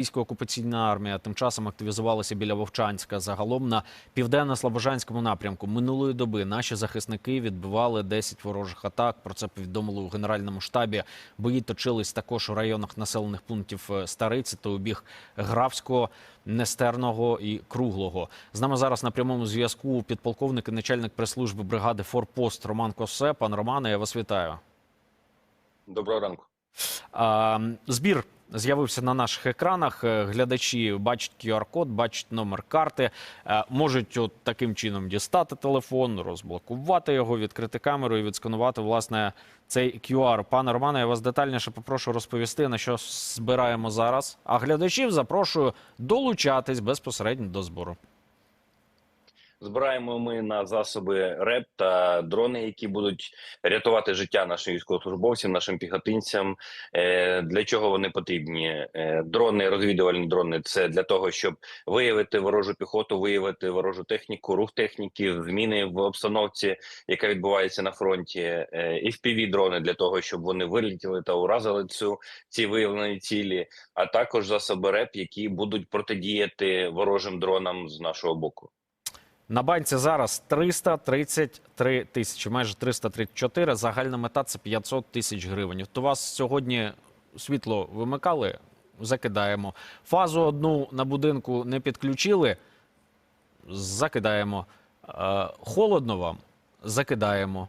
Російська окупаційна армія тим часом активізувалася біля Вовчанська. Загалом на південно-слобожанському напрямку минулої доби наші захисники відбивали 10 ворожих атак. Про це повідомили у генеральному штабі. Бої точились також у районах населених пунктів е, Стариці та обіг Графського, Нестерного і Круглого. З нами зараз на прямому зв'язку підполковник і начальник прес-служби бригади Форпост Роман Косе. Пан Романе, я вас вітаю. Доброго ранку. Збір з'явився на наших екранах. Е, Глядачі бачать QR-код, бачать номер карти, е, можуть от таким чином дістати телефон, розблокувати його, відкрити камеру і відсканувати власне цей QR. Пане Романе, я вас детальніше попрошу розповісти, на що збираємо зараз. А глядачів запрошую долучатись безпосередньо до збору. Збираємо ми на засоби РЕП та дрони, які будуть рятувати життя нашим військовослужбовцям, нашим піхотинцям. Е, Для чого вони потрібні? Е, Дрони, розвідувальні дрони це для того, щоб виявити ворожу піхоту, виявити ворожу техніку, рух техніки, зміни в обстановці, яка відбувається на фронті. Е, fpv дрони для того, щоб вони вилетіли та уразили цю ці виявлені цілі, а також засоби РЕП, які будуть протидіяти ворожим дронам з нашого боку. На банці зараз 333 тисячі, майже 334. Загальна мета це 500 тисяч гривень. То вас сьогодні світло вимикали, закидаємо. Фазу одну на будинку не підключили, закидаємо. Е, Холодно вам, закидаємо.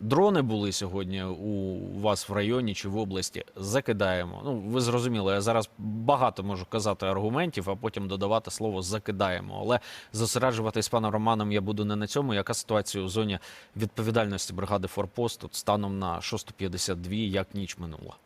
Дрони були сьогодні у вас в районі чи в області. Закидаємо. Ну, ви зрозуміли, я зараз багато можу казати аргументів, а потім додавати слово закидаємо. Але зосереджуватись паном Романом я буду не на цьому. Яка ситуація у зоні відповідальності бригади Форпост тут станом на 6.52, як ніч минула?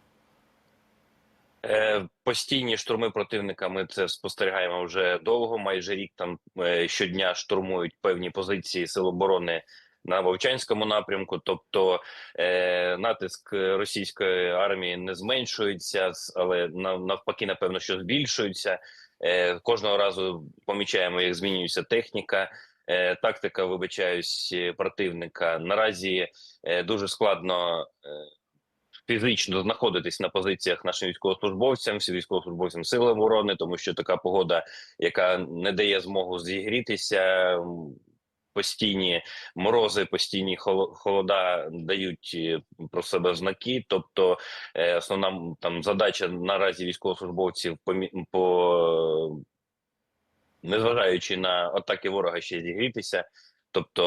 Е, Постійні штурми противника. Ми це спостерігаємо вже довго. Майже рік там е, щодня штурмують певні позиції сил оборони на Вовчанському напрямку. Тобто е, натиск російської армії не зменшується, але навпаки, напевно, що збільшується. Е, Кожного разу помічаємо, як змінюється техніка. Е, Тактика, вибачаюсь, противника наразі е, дуже складно е, фізично знаходитись на позиціях нашим військовослужбовцям, всі військовослужбовцям сил оборони, тому що така погода, яка не дає змогу зігрітися. Постійні морози, постійні холо- холода дають е, про себе знаки. Тобто, е, основна там задача наразі військовослужбовців по незважаючи на атаки ворога ще зігрітися. Тобто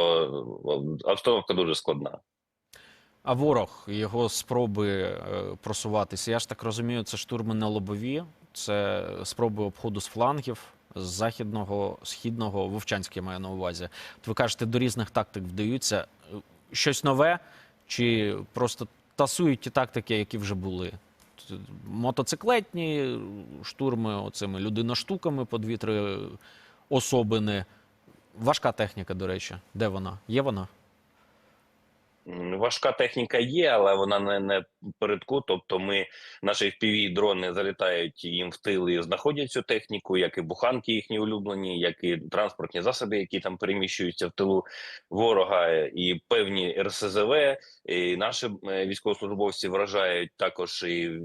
обстановка дуже складна. А ворог його спроби е, просуватися. Я ж так розумію, це штурми на лобові, це спроби обходу з флангів, західного, східного, Вовчанське маю на увазі. От ви кажете, до різних тактик вдаються. Щось нове, чи просто тасують ті тактики, які вже були? Мотоциклетні штурми, оцими людиноштуками по дві-три особини. Важка техніка, до речі. Де вона? Є вона? Важка техніка є, але вона не, не передку. Тобто, ми наші fpv дрони залітають їм в тил і знаходять цю техніку, як і буханки їхні улюблені, як і транспортні засоби, які там переміщуються в тилу ворога, і певні РСЗВ. І наші військовослужбовці вражають також і е,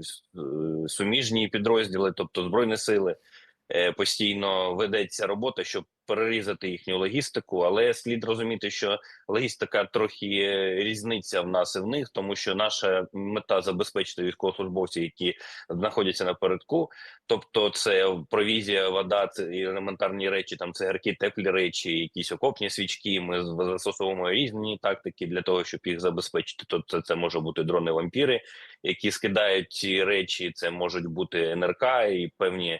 суміжні підрозділи, тобто збройні сили. Е, Постійно ведеться робота, щоб перерізати їхню логістику, але слід розуміти, що логістика трохи різниця в нас і в них, тому що наша мета забезпечити військовослужбовців, які знаходяться напередку. Тобто, це провізія, вода, це елементарні речі, там цигарки, теплі речі, якісь окопні свічки. Ми застосовуємо різні тактики для того, щоб їх забезпечити. Тобто, це може бути дрони вампіри, які скидають ці речі. Це можуть бути НРК і певні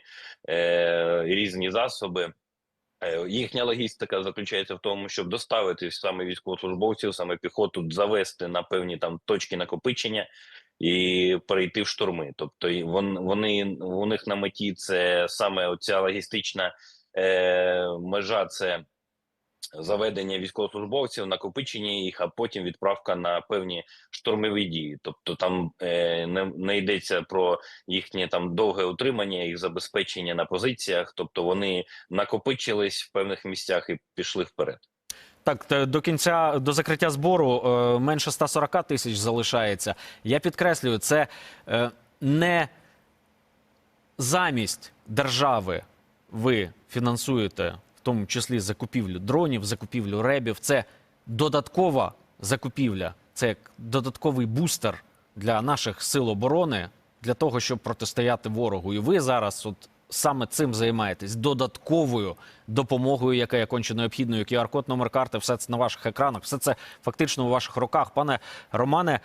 е, різні засоби. Е, Їхня логістика заключається в тому, щоб доставити саме військовослужбовців, саме піхоту, завести на певні там точки накопичення і перейти в штурми. Тобто вони у них на меті це саме оця логістична е, межа, це заведення військовослужбовців, накопичення їх, а потім відправка на певні штурмові дії. Тобто там е, не, не йдеться про їхнє там довге утримання, їх забезпечення на позиціях. Тобто вони накопичились в певних місцях і пішли вперед. Так, до кінця до закриття збору е, менше 140 тисяч залишається. Я підкреслюю, це е, не замість держави ви фінансуєте тому числі закупівлю дронів, закупівлю ребів. Це додаткова закупівля, це додатковий бустер для наших сил оборони для того, щоб протистояти ворогу. І ви зараз, от саме цим займаєтесь додатковою допомогою, яка є конче необхідною. QR-код, номер карти, все це на ваших екранах, все це фактично у ваших руках. Пане Романе, е,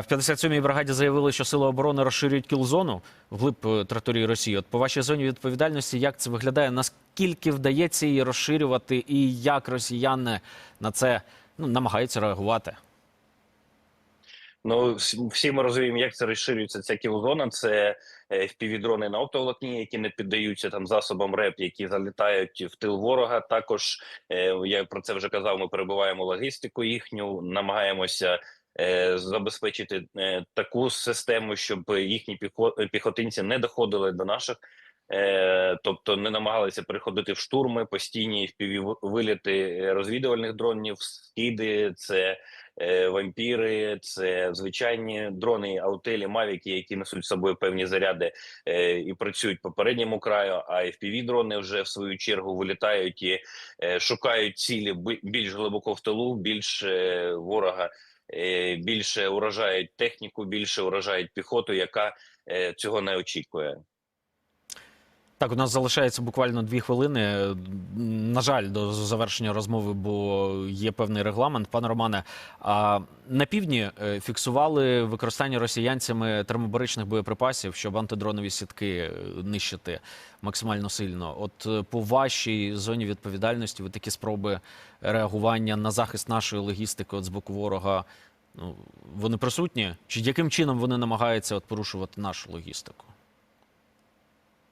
в 57-й бригаді заявили, що сили оборони розширюють кілзону вглиб е, території Росії. От по вашій зоні відповідальності, як це виглядає? Наскільки вдається її розширювати, і як росіяни на це ну, намагаються реагувати? Ну, всі- ми розуміємо, як це розширюється ця кілозона. Це е, впівдрони на оптоволокні, які не піддаються там засобам РЕП, які залітають в тил ворога. Також е, я про це вже казав. Ми перебуваємо логістику їхню, намагаємося. е, Забезпечити таку систему, щоб їхні піхо- піхотинці не доходили до наших, е, тобто не намагалися переходити в штурми, постійні виліти е, розвідувальних дронів, скиди, це е, вампіри, це звичайні дрони, аутелі, мавіки, які несуть з собою певні заряди е, і працюють по передньому краю. А fpv дрони вже в свою чергу вилітають і е, шукають цілі більш глибоко в тилу, більш е, ворога. е, Більше уражають техніку, більше уражають піхоту, яка цього не очікує. Так, у нас залишається буквально дві хвилини. На жаль, до завершення розмови, бо є певний регламент. Пане Романе, а на півдні е, фіксували використання росіянцями термобаричних боєприпасів, щоб антидронові сітки е, нищити максимально сильно. От е, по вашій зоні відповідальності, ви такі спроби реагування на захист нашої логістики от з боку ворога. Ну, вони присутні? Чи яким чином вони намагаються от порушувати нашу логістику?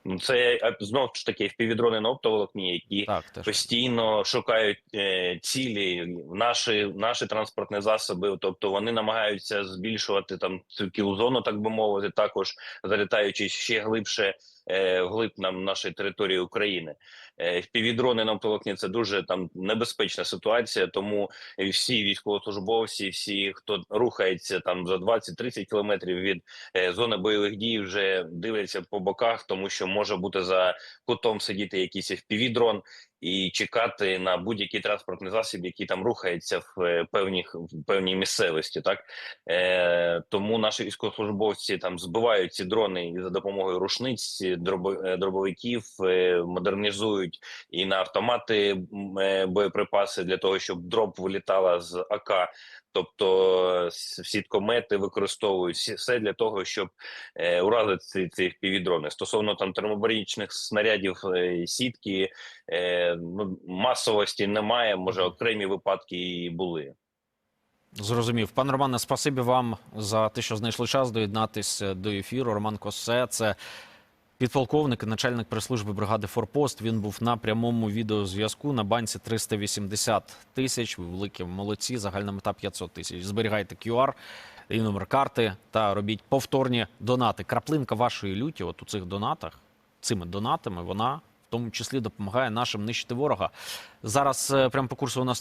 Ну, Це е, знов ж таки впівдрони на оптоволокні, які Так, постійно шукають е, цілі наші, наші транспортні засоби. Тобто вони намагаються збільшувати там цю кілзону, так би мовити, також залітаючи ще глибше вглиб нам нашої території України. Е, впівдрони на оптоволокні – це дуже там небезпечна ситуація. Тому всі військовослужбовці, всі, хто рухається там за 20-30 кілометрів від е, зони бойових дій, вже дивляться по боках, тому що може бути за кутом сидіти якийсь FPV-дрон і чекати на будь-який транспортний засіб, який там рухається в певних в певній місцевості. Так е, тому наші військовослужбовці там збивають ці дрони за допомогою рушниць, дробо- е, дробовиків, е, модернізують і на автомати е, боєприпаси для того, щоб дроб вилітала з АК. Тобто сіткомети використовують все для того, щоб е, уразити ці, ці півдрони. Стосовно там термобарічних снарядів е, сітки, е, ну, масовості немає. Може, окремі випадки і були. Зрозумів. Пане Романе, спасибі вам за те, що знайшли час доєднатися до ефіру. Роман Косе, це підполковник і начальник прес-служби бригади Форпост. Він був на прямому відеозв'язку на банці 380 тисяч. Ви великі молодці. Загальна мета 500 тисяч. Зберігайте QR і номер карти та робіть повторні донати. Краплинка вашої люті, от у цих донатах, цими донатами, вона в тому числі допомагає нашим нищити ворога. Зараз е, прямо по курсу у нас